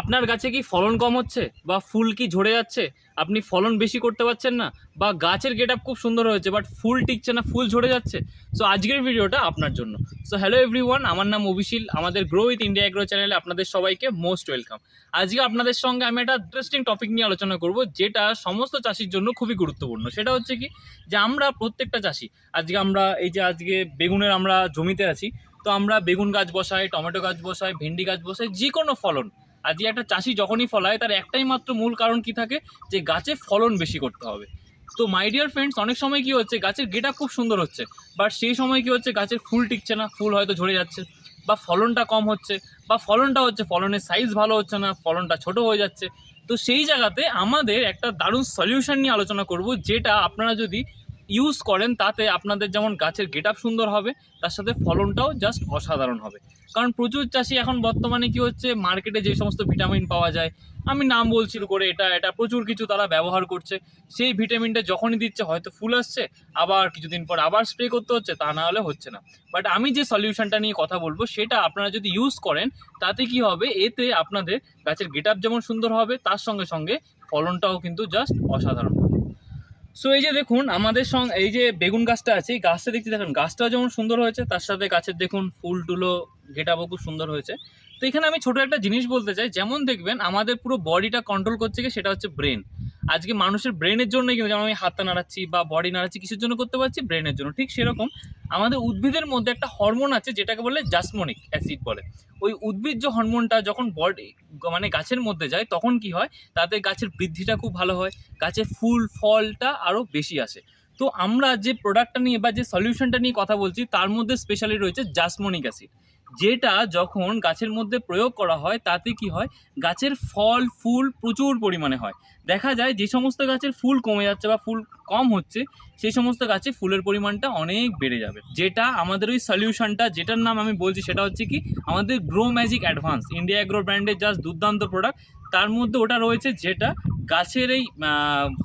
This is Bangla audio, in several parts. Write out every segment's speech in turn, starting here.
আপনার গাছে কি ফলন কম হচ্ছে? বা ফুল কি ঝরে যাচ্ছে? আপনি ফলন বেশি করতে পারছেন না? বা গাছের গেট আপ খুব সুন্দর হয়েছে বাট ফুল টিকছে না, ফুল ঝরে যাচ্ছে। সো আজকের ভিডিওটা আপনার জন্য। সো হ্যালো এভরিওয়ান আমার নাম অভিশীল। আমাদের গ্রো উইথ ইন্ডিয়া এগ্রো চ্যানেলে আপনাদের সবাইকে মোস্ট ওয়েলকাম আজকে আপনাদের সঙ্গে আমি একটা ইন্টারেস্টিং টপিক নিয়ে আলোচনা করব, যেটা সমস্ত চাষির জন্য খুবই গুরুত্বপূর্ণ। সেটা হচ্ছে কি, যে আমরা প্রত্যেকটা চাষি, আজকে আমরা এই যে আজকে বেগুনের আমরা জমিতে আছি, তো আমরা বেগুন গাছ বসাই, টমেটো গাছ বসাই, ভেন্ডি গাছ বসাই যে কোনো ফলন আজকে একটা চাষি যখনই ফলায়, তার একটাই মাত্র মূল কারণ কি থাকে? যে গাছে ফলন বেশি করতে হবে। তো মাই ডিয়ার ফ্রেন্ডস অনেক সময় কি হচ্ছে, গাছের গেটা খুব সুন্দর হচ্ছে বাট সেই সময় কি হচ্ছে, গাছের ফুল টিকছে না, ফুল হয়তো ঝরে যাচ্ছে, বা ফলনটা কম হচ্ছে, বা ফলনটা হচ্ছে, ফলনের সাইজ ভালো হচ্ছে না, ফলনটা ছোট হয়ে যাচ্ছে। তো সেই জায়গাতে আমাদের একটা দারুণ সলিউশন নিয়ে আলোচনা করব, যেটা আপনারা যদি ইউজ করেন, তাতে আপনাদের যেমন গাছের গেট সুন্দর হবে, তার সাথে ফলনটাও জাস্ট অসাধারণ হবে। কারণ প্রচুর চাষি এখন বর্তমানে কি হচ্ছে মার্কেটে যে সমস্ত ভিটামিন পাওয়া যায়, আমি নাম বলছি করে এটা এটা প্রচুর কিছু তারা ব্যবহার করছে, সেই ভিটামিনটা যখনই দিচ্ছে হয়তো ফুল আসছে, আবার কিছুদিন পর আবার স্প্রে করতে হচ্ছে, তা না হলে হচ্ছে না। বাট আমি যে সলিউশনটা নিয়ে কথা বলব, সেটা আপনারা যদি ইউজ করেন, তাতে কি হবে, এতে আপনাদের গাছের গেট যেমন সুন্দর হবে, তার সঙ্গে সঙ্গে ফলনটাও কিন্তু জাস্ট অসাধারণ হবে। সো এই যে দেখুন, আমাদের সঙ্গে, এই যে বেগুন গাছটা আছে, এই গাছটা দেখছি দেখুন, গাছটাও যেমন সুন্দর হয়েছে, তার সাথে গাছের দেখুন ফুল টুলো গেটাবও খুব সুন্দর হয়েছে। তো এখানে আমি ছোট একটা জিনিস বলতে চাই, যেমন দেখবেন, আমাদের পুরো বডিটা কন্ট্রোল করছে কি, সেটা হচ্ছে ব্রেন আজকে মানুষের ব্রেনের জন্যই কিন্তু, যেমন আমি হাতটা নাড়াচ্ছি বা বডি নাড়াচ্ছি, কিছুর জন্য করতে পারছি ব্রেনের জন্য। ঠিক সেরকম আমাদের উদ্ভিদের মধ্যে একটা হরমোন আছে যেটাকে বলে জাসমনিক অ্যাসিড বলে। ওই উদ্ভিজ্জ হরমোনটা যখন বডি মানে গাছের মধ্যে যায়, তখন কি হয়? তাতে গাছের বৃদ্ধিটা খুব ভালো হয় গাছের ফুল, ফলটা আরও বেশি আসে। তো আমরা যে প্রোডাক্টটা নিয়ে বা যে সলিউশনটা নিয়ে কথা বলছি, তার মধ্যে স্পেশালি রয়েছে জাসমনিক অ্যাসিড যেটা যখন গাছের মধ্যে প্রয়োগ করা হয়, তাতে কি হয়? গাছের ফল, ফুল প্রচুর পরিমাণে হয়। দেখা যায় যে সমস্ত গাছের ফুল কমে যাচ্ছে বা ফুল কম হচ্ছে, সেই সমস্ত গাছে ফুলের পরিমাণটা অনেক বেড়ে যাবে। যেটা আমাদের ওই সলিউশনটা, যেটার নাম আমি বলছি, সেটা হচ্ছে কি, আমাদের Grow Magic Advance, India Agro ব্র্যান্ডের জাস্ট দুর্দান্ত প্রোডাক্ট। তার মধ্যে ওটা রয়েছে যেটা গাছের এই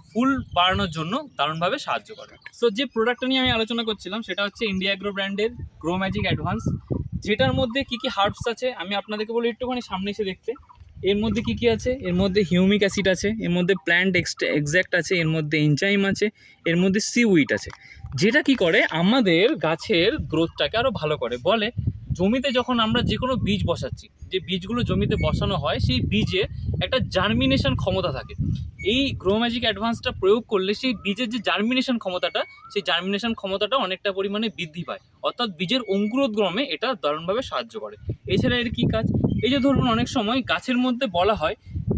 ফুল বাড়ানোর জন্য দারুণভাবে সাহায্য করে। সো যে প্রোডাক্টটা নিয়ে আমি আলোচনা করছিলাম, সেটা হচ্ছে ইন্ডিয়া অ্যাগ্রো ব্র্যান্ডের গ্রো ম্যাজিক অ্যাডভান্স। যেটার মধ্যে কি কি হার্বস আছে, আমি আপনাদেরকে বলি একটুখানি সামনে এসে দেখতে। এর মধ্যে কি কি আছে? এর মধ্যে হিউমিক অ্যাসিড আছে, এর মধ্যে প্ল্যান্ট এক্স্যাক্ট আছে, এর মধ্যে এনজাইম আছে, এর মধ্যে সিউইট আছে। যেটা কি করে? আমাদের গাছের গ্রোথটাকে আরও ভালো করে। বলে জমিতে যখন আমরা যে কোনো বীজ বসাচ্ছি, যে বীজগুলো জমিতে বসানো হয়, সেই বীজে একটা জার্মিনেশন ক্ষমতা থাকে। এই গ্রো ম্যাজিক অ্যাডভান্সটা প্রয়োগ করলে সেই বীজের যে জার্মিনেশন ক্ষমতাটা, সেই জার্মিনেশন ক্ষমতাটা অনেকটা পরিমাণে বৃদ্ধি পায়। অর্থাৎ বীজের অঙ্কুরোদ্গমে এটা দারুণভাবে সাহায্য করে। এছাড়া এর কী কাজ? এই যে ধরুন, অনেক সময় গাছের মধ্যে বলা হয়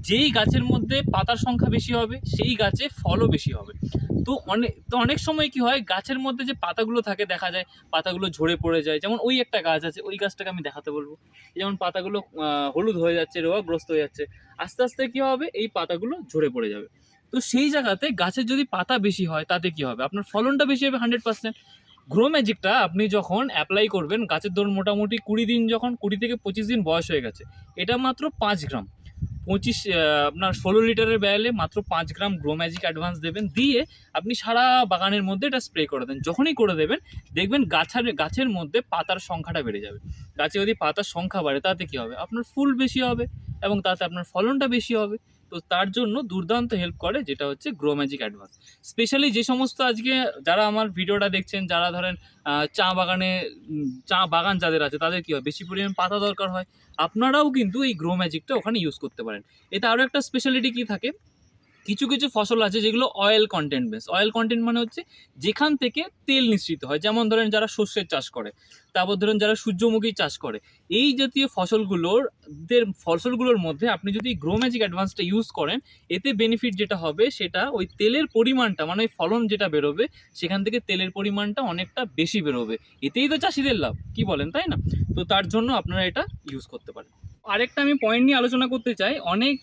যেই গাছের মধ্যে পাতার সংখ্যা বেশি হবে, সেই গাছে ফলও বেশি হবে। তো অনেক তো অনেক সময় কি হয়, গাছের মধ্যে যে পাতাগুলো থাকে দেখা যায়, পাতাগুলো ঝরে পড়ে যায়। যেমন ওই একটা গাছ আছে, ওই গাছটাকে আমি দেখাতে বলব। যেমন পাতাগুলো হলুদ হয়ে যাচ্ছে, রোগগ্রস্ত হয়ে যাচ্ছে, আস্তে আস্তে কি হবে, এই পাতাগুলো ঝরে পড়ে যাবে। তো সেই জায়গাতে গাছের যদি পাতা বেশি হয়, তাতে কি হবে? আপনার ফলনটা বেশি হবে হান্ড্রেড পার্সেন্ট গ্রো ম্যাজিকটা আপনি যখন অ্যাপ্লাই করবেন, গাছের ধরুন মোটামুটি কুড়ি দিন যখন, কুড়ি থেকে পঁচিশ দিন বয়স হয়ে গেছে, এটা মাত্র পাঁচ গ্রাম। পঁচিশ আপনার ষোলো লিটারের ব্যালে মাত্র পাঁচ গ্রাম গ্রো ম্যাজিক অ্যাডভান্স দেবেন। দিয়ে আপনি সারা বাগানের মধ্যে এটা স্প্রে করে দেন। যখনই করে দেবেন, দেখবেন গাছের গাছের মধ্যে পাতার সংখ্যাটা বেড়ে যাবে। গাছে যদি পাতার সংখ্যা বাড়ে, তাতে কী হবে? আপনার ফুল বেশি হবে এবং তাতে আপনার ফলনটা বেশি হবে। তো তার জন্য দুর্দান্ত হেল্প করে, যেটা হচ্ছে গ্রো ম্যাজিক অ্যাডভান্স স্পেশালি যে সমস্ত আজকে যারা আমার ভিডিওটা দেখছেন, যারা ধরেন চা বাগানে চা বাগান যাদের আছে, তাদের কী হয়? বেশি পরিমাণ পাতা দরকার হয়। আপনারাও কিন্তু এই গ্রো ম্যাজিকটা ওখানে ইউজ করতে পারেন। এতে আরও একটা স্পেশালিটি কী থাকে? কিছু কিছু ফসল আছে যেগুলো oil content base oil content মানে হচ্ছে যেখান থেকে তেল নিঃসৃত হয়। যেমন ধরেন যারা শস্যের চাষ করে, তারপর ধরেন যারা সূর্যমুখী চাষ করে, এই জাতীয় ফসলগুলোর ফসলগুলোর মধ্যে আপনি যদি গ্রো ম্যাজিক অ্যাডভান্সটা ইউজ করেন, এতে বেনিফিট যেটা হবে সেটা ওই তেলের পরিমাণটা মানে ওই ফলন যেটা বেরোবে, সেখান থেকে তেলের পরিমাণটা অনেকটা বেশি বেরোবে। এতেই তো চাষিদের লাভ, কি বলেন, তাই না? তো তার জন্য আপনারা এটা ইউজ করতে পারেন। আরেকটা আমি পয়েন্ট নিয়ে আলোচনা করতে চাই। অনেক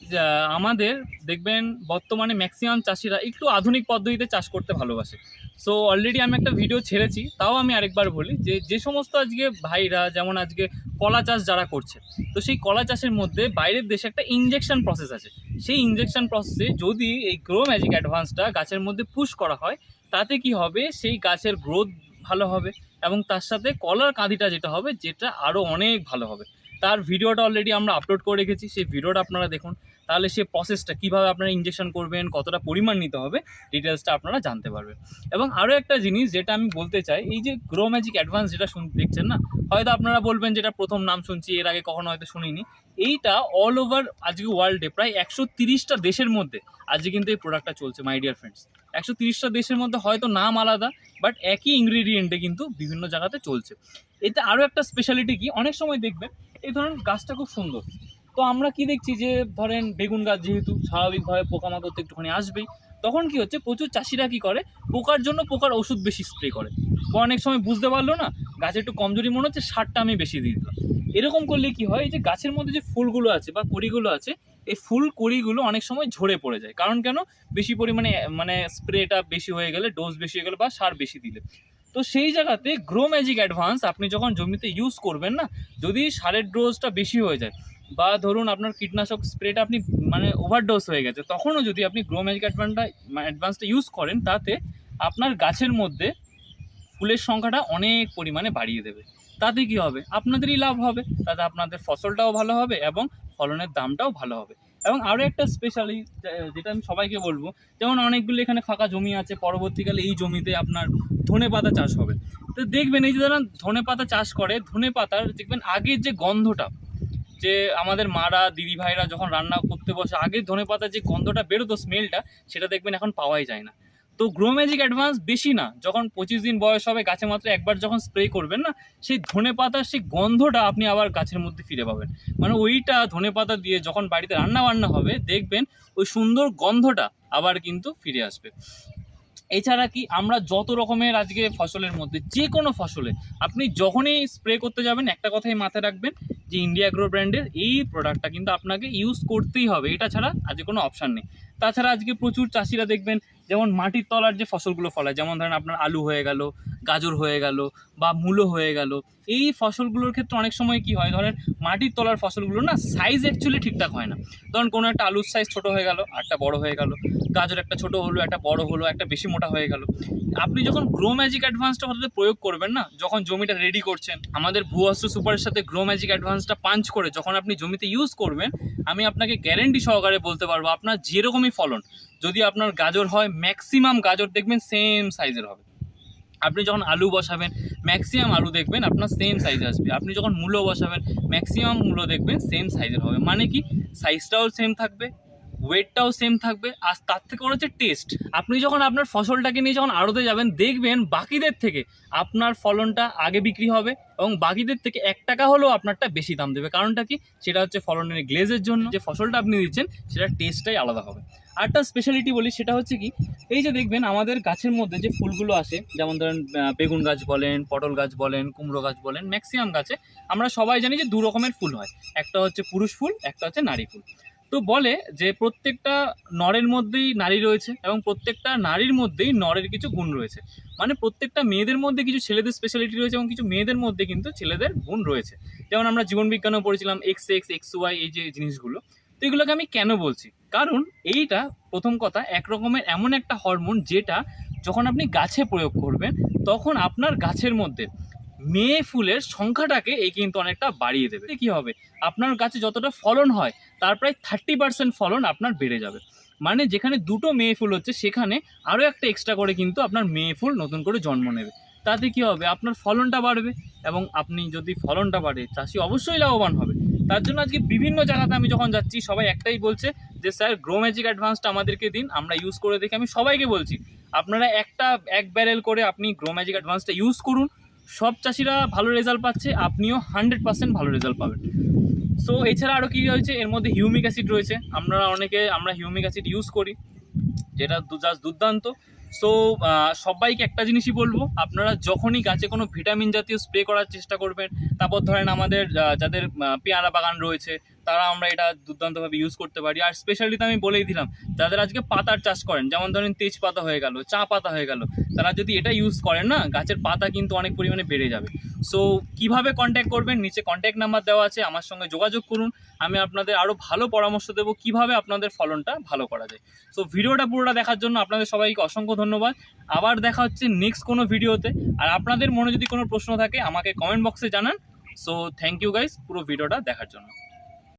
আমাদের দেখবেন বর্তমানে ম্যাক্সিমাম চাষিরা একটু আধুনিক পদ্ধতিতে চাষ করতে ভালোবাসে। সো অলরেডি আমি একটা ভিডিও ছেড়েছি, তাও আমি আরেকবার বলি যে যে সমস্ত আজকে ভাইরা, যেমন আজকে কলা চাষ যারা করছে, তো সেই কলা চাষের মধ্যে বাইরের দেশে একটা ইনজেকশন প্রসেস আছে। সেই ইনজেকশন প্রসেসে যদি এই গ্রো ম্যাজিক অ্যাডভান্সটা গাছের মধ্যে পুশ করা হয়, তাতে কি হবে? সেই গাছের গ্রোথ ভালো হবে এবং তার সাথে কলার কাঁদিটা যেটা হবে, যেটা আরও অনেক ভালো হবে। তার ভিডিওটা অলরেডি আমরা আপলোড করে রেখেছি, সেই ভিডিওটা আপনারা দেখুন। তাহলে সে প্রসেসটা কীভাবে আপনারা ইঞ্জেকশন করবেন, কতটা পরিমাণ নিতে হবে ডিটেলসটা আপনারা জানতে পারবেন। এবং আরও একটা জিনিস যেটা আমি বলতে চাই, এই যে গ্রো ম্যাজিক অ্যাডভান্স যেটা শুন, দেখছেন না? হয়তো আপনারা বলবেন যেটা প্রথম নাম শুনছি, এর আগে কখনো হয়তো শুনিনি। এইটা অল ওভার আজকে ওয়ার্ল্ডে প্রায় একশো তিরিশটা দেশের মধ্যে আজকে কিন্তু এই প্রোডাক্টটা চলছে মাই ডিয়ার ফ্রেন্ডস একশো তিরিশটা দেশের মধ্যে হয়তো নাম আলাদা বাট একই ইনগ্রিডিয়েন্টে কিন্তু বিভিন্ন জায়গাতে চলছে। এতে আরও একটা স্পেশালিটি কি? অনেক সময় দেখবেন, এই ধরুন গাছটা খুব সুন্দর। তো আমরা কি দেখছি যে, ধরেন বেগুন গাছ যেহেতু স্বাভাবিকভাবে পোকামাকড় তো একটুখানি আসবেই, তখন কি হচ্ছে, প্রচুর চাষিরা কি করে, পোকার জন্য পোকার ওষুধ বেশি স্প্রে করে। অনেক সময় বুঝতে পারল না, গাছে একটু কমজোরি মনে হচ্ছে, সারটা আমি বেশি দিয়ে দিলাম। এরকম করলে কি হয়? এই যে গাছের মধ্যে যে ফুলগুলো আছে বা কড়িগুলো আছে, এই ফুল কড়িগুলো অনেক সময় ঝরে পড়ে যায়। কারণ কেন? বেশি পরিমাণে মানে স্প্রেটা বেশি হয়ে গেলে ডোজ বেশি হয়ে গেলে বা সার বেশি দিলে। তো সেই জায়গাতে গ্রো ম্যাজিক অ্যাডভান্স আপনি যখন জমিতে ইউজ করবেন না, যদি সারের ডোজটা বেশি হয়ে যায় বা ধরুন আপনার কীটনাশক স্প্রেটা আপনি মানে ওভারডোজ হয়ে গেছে, তখনও যদি আপনি গ্রো ম্যাজিক অ্যাডভান্সটা অ্যাডভান্সটা ইউজ করেন, তাতে আপনার গাছের মধ্যে ফুলের সংখ্যাটা অনেক পরিমাণে বাড়িয়ে দেবে। তাতে কি হবে? আপনাদেরই লাভ হবে। তাতে আপনাদের ফসলটাও ভালো হবে এবং ফলনের দামটাও ভালো হবে। এবং আরও একটা স্পেশালি যেটা আমি সবাইকে বলব, যেমন অনেকগুলো এখানে ফাঁকা জমি আছে, পরবর্তীকালে এই জমিতে আপনার ধনে পাতা চাষ হবে। তো দেখবেন এই যে যারা ধনে পাতা চাষ করে, ধনে পাতার দেখবেন আগের যে গন্ধটা, যে আমাদের মারা, দিদি ভাইরা যখন রান্না করতে বসে, আগের ধনে পাতার যে গন্ধটা বেরোতো স্মেলটা সেটা দেখবেন এখন পাওয়াই যায় না। তো গ্রো ম্যাজিক অ্যাডভান্স বেশি না। যখন পঁচিশ দিন বয়স হবে, গাছে মাত্র একবার যখন স্প্রে করবেন না, সেই ধনে পাতার সেই গন্ধটা আপনি আবার গাছের মধ্যে ফিরে পাবেন। মানে ওইটা ধনে পাতা দিয়ে যখন বাড়িতে রান্না বান্না হবে, দেখবেন ওই সুন্দর গন্ধটা আবার কিন্তু ফিরে আসবে। এছাড়া কি আমরা যত রকমের আজকে ফসলের মধ্যে, যে কোনো ফসলে, আপনি যখনই স্প্রে করতে যাবেন, একটা কথাই মাথায় রাখবেন যে ইন্ডিয়া গ্রো ব্র্যান্ডের এই প্রোডাক্টটা কিন্তু আপনাকে ইউজ করতেই হবে। এটা ছাড়া আজকে কোনো অপশান নেই। তাছাড়া আজকে প্রচুর চাষিরা দেখবেন যেমন মাটির তলার যে ফসলগুলো ফলায়, যেমন ধরেন আপনার আলু হয়ে গেল, গাজর হয়ে গেল বা মূলো হয়ে গেল, এই ফসলগুলোর ক্ষেত্রে অনেক সময় কি হয়? ধরেন মাটির তলার ফসলগুলো না সাইজ অ্যাকচুয়ালি ঠিকঠাক হয় না। ধরুন কোনো একটা আলুর সাইজ ছোট হয়ে গেল একটা বড় হয়ে গেল, গাজর একটা ছোট হলো, একটা বড় হলো, একটা বেশি মোটা হয়ে গেল। আপনি যখন গ্রো ম্যাজিক অ্যাডভান্সটা হতে প্রয়োগ করবেন না, যখন জমিটা রেডি করছেন, আমাদের ভূঅস্ত্র সুপারের সাথে গ্রো ম্যাজিক অ্যাডভান্সটা পাঞ্চ করে যখন আপনি জমিতে ইউজ করবেন, আমি আপনাকে গ্যারেন্টি সহকারে বলতে পারব আপনার যেরকমই ফলন, যদি আপনার গাজর হয় ম্যাক্সিমাম গাজর দেখবেন সেম সাইজের হবে। আপনি যখন আলু বসাবেন ম্যাক্সিমাম আলু দেখবেন আপনার সেম সাইজ আসবে। আপনি যখন মূলো বসাবেন ম্যাক্সিমাম মূলো দেখবেন সেম সাইজের হবে। মানে কি? সাইজটাও সেম থাকবে ওয়েটটাও সেম থাকবে, আর তার থেকে বড় হচ্ছে টেস্ট আপনি যখন আপনার ফসলটাকে নিয়ে যখন আড়তে যাবেন, দেখবেন বাকিদের থেকে আপনার ফলনটা আগে বিক্রি হবে এবং বাকিদের থেকে এক টাকা হলেও আপনারটা বেশি দাম দেবে। কারণটা কি? সেটা হচ্ছে ফলনের গ্লেজের জন্য যে ফসলটা আপনি দিচ্ছেন সেটা টেস্টটাই আলাদা হবে। আরেকটা স্পেশালিটি বলি, সেটা হচ্ছে কি, এই যে দেখবেন আমাদের গাছের মধ্যে যে ফুলগুলো আসে, যেমন ধরেন বেগুন গাছ বলেন, পটল গাছ বলেন, কুমড়ো গাছ বলেন ম্যাক্সিমাম গাছে আমরা সবাই জানি যে দু রকমের ফুল হয়। একটা হচ্ছে পুরুষ ফুল, একটা হচ্ছে নারী ফুল। তো বলে যে প্রত্যেকটা নরের মধ্যেই নারী রয়েছে এবং প্রত্যেকটা নারীর মধ্যেই নরের কিছু গুণ রয়েছে। মানে প্রত্যেকটা মেয়েদের মধ্যে কিছু ছেলেদের স্পেশালিটি রয়েছে এবং কিছু মেয়েদের মধ্যে কিন্তু ছেলেদের গুণ রয়েছে। যেমন আমরা জীবনবিজ্ঞানেও পড়েছিলাম এক্স এক্স এক্স ওয়াই এই যে জিনিসগুলো। তো এগুলোকে আমি কেন বলছি? কারণ এইটা প্রথম কথা এক রকমের এমন একটা হরমোন যেটা যখন আপনি গাছে প্রয়োগ করবেন, তখন আপনার গাছের মধ্যে মেয়ে ফুলের সংখ্যাটাকে এই কিন্তু অনেকটা বাড়িয়ে দেবে। কি হবে? আপনার গাছে যতটা ফলন হয়, তার প্রায় থার্টি পার্সেন্ট ফলন আপনার বেড়ে যাবে। মানে যেখানে দুটো মেয়ে ফুল হচ্ছে, সেখানে আরও একটা এক্সট্রা করে কিন্তু আপনার মেয়ে ফুল নতুন করে জন্ম নেবে। তাতে কি হবে? আপনার ফলনটা বাড়বে এবং আপনি যদি ফলনটা বাড়ে, চাষি অবশ্যই লাভবান হবে। তার জন্য আজকে বিভিন্ন জায়গাতে আমি যখন যাচ্ছি, সবাই একটাই বলছে যে, স্যার গ্রো ম্যাজিক অ্যাডভান্সটা আমাদেরকে দিন, আমরা ইউজ করে দেখি আমি সবাইকে বলছি। আপনারা একটা, এক ব্যারেল করে আপনি গ্রো ম্যাজিক অ্যাডভান্সটা ইউজ করুন। সব চাষিরা ভালো রেজাল্ট পাচ্ছে, আপনিও হান্ড্রেড পার্সেন্ট ভালো রেজাল্ট পাবেন। সো এছাড়া আরও কী রয়েছে এর মধ্যে হিউমিক অ্যাসিড রয়েছে। আমরা অনেকে, আমরা হিউমিক অ্যাসিড ইউজ করি, যেটা জাস্ট দুর্দান্ত। সো সবাইকে একটা জিনিসই বলব, আপনারা যখনই গাছে কোনো ভিটামিন জাতীয় স্প্রে করার চেষ্টা করবেন, তারপর ধরেন আমাদের যাদের পেয়ারা বাগান রয়েছে তারা আমরা এটা দুর্দান্তভাবে ইউজ করতে পারি। আর স্পেশালি তো আমি বলেই দিলাম, যাদের আজকে পাতার চাষ করেন, যেমন ধরেন তেজপাতা হয়ে গেল, চা পাতা হয়ে গেল, তারা যদি এটা ইউজ করেন না, গাছের পাতা কিন্তু অনেক পরিমাণে বেড়ে যাবে। সো কীভাবে কন্ট্যাক্ট করবেন? নিচে কন্ট্যাক্ট নাম্বার দেওয়া আছে, আমার সঙ্গে যোগাযোগ করুন। আমি আপনাদের আরও ভালো পরামর্শ দেবো কীভাবে আপনাদের ফলনটা ভালো করা যায়। সো ভিডিওটা পুরোটা দেখার জন্য আপনাদের সবাইকে অসংখ্য ধন্যবাদ। আবার দেখা হচ্ছে নেক্সট কোনো ভিডিওতে। আর আপনাদের মনে যদি কোনো প্রশ্ন থাকে, আমাকে কমেন্ট বক্সে জানান। সো থ্যাংক ইউ গাইস পুরো ভিডিওটা দেখার জন্য।